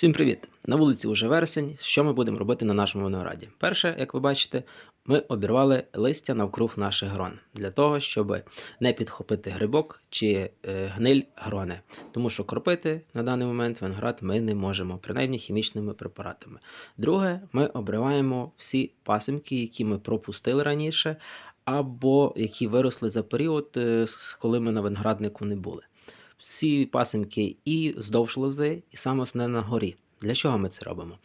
Всім привіт! На вулиці уже вересень. Що ми будемо робити на нашому винограді? Перше, як ви бачите, ми обірвали листя навкруг наших грон для того, щоб не підхопити грибок чи е, гниль грони. Тому що кропити на даний момент виноград ми не можемо, принаймні хімічними препаратами. Друге, ми обриваємо всі пасинки, які ми пропустили раніше, або які виросли за період, е, коли ми на винограднику не були. Всі пасинки і здовж лози, і саме основне на горі. Для чого ми це робимо?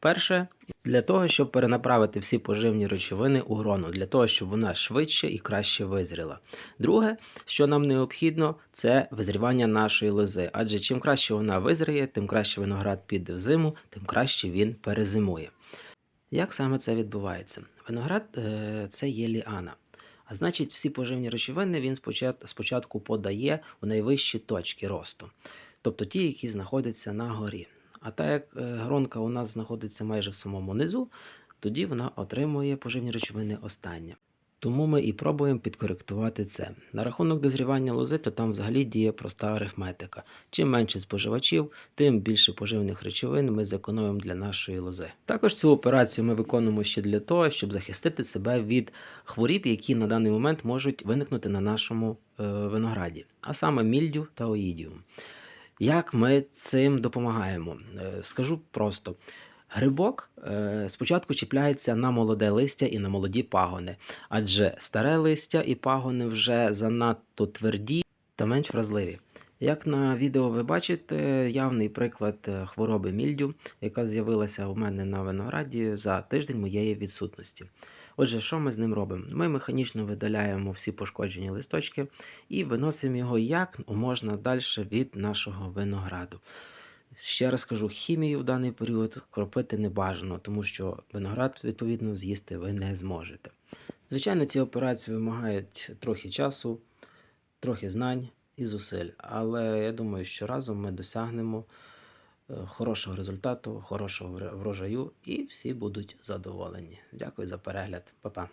Перше, для того, щоб перенаправити всі поживні речовини у грону, для того, щоб вона швидше і краще визріла. Друге, що нам необхідно, це визрівання нашої лози. Адже чим краще вона визріє, тим краще виноград піде в зиму, тим краще він перезимує. Як саме це відбувається? Виноград е, це є ліана. Значить, всі поживні речовини він спочатку подає у найвищі точки росту, тобто ті, які знаходяться на горі. А так як е, гронка у нас знаходиться майже в самому низу, тоді вона отримує поживні речовини останнє. Тому ми і пробуємо підкоректувати це. На рахунок дозрівання лози, то там взагалі діє проста арифметика. Чим менше споживачів, тим більше поживних речовин ми зекономимо для нашої лози. Також цю операцію ми виконуємо ще для того, щоб захистити себе від хворіб, які на даний момент можуть виникнути на нашому е, винограді, а саме мільдю та оїдіум. Як ми цим допомагаємо? Е, Скажу просто. Грибок е, спочатку чіпляється на молоде листя і на молоді пагони, адже старе листя і пагони вже занадто тверді та менш вразливі. Як на відео ви бачите, явний приклад е, хвороби мільдю, яка з'явилася у мене на винограді за тиждень моєї відсутності. Отже, що ми з ним робимо? Ми механічно видаляємо всі пошкоджені листочки і виносимо його як можна далі від нашого винограду. Ще раз кажу, хімію в даний період кропити не бажано, тому що виноград, відповідно, з'їсти ви не зможете. Звичайно, ці операції вимагають трохи часу, трохи знань і зусиль, але я думаю, що разом ми досягнемо е, хорошого результату, хорошого врожаю і всі будуть задоволені. Дякую за перегляд. Па-па.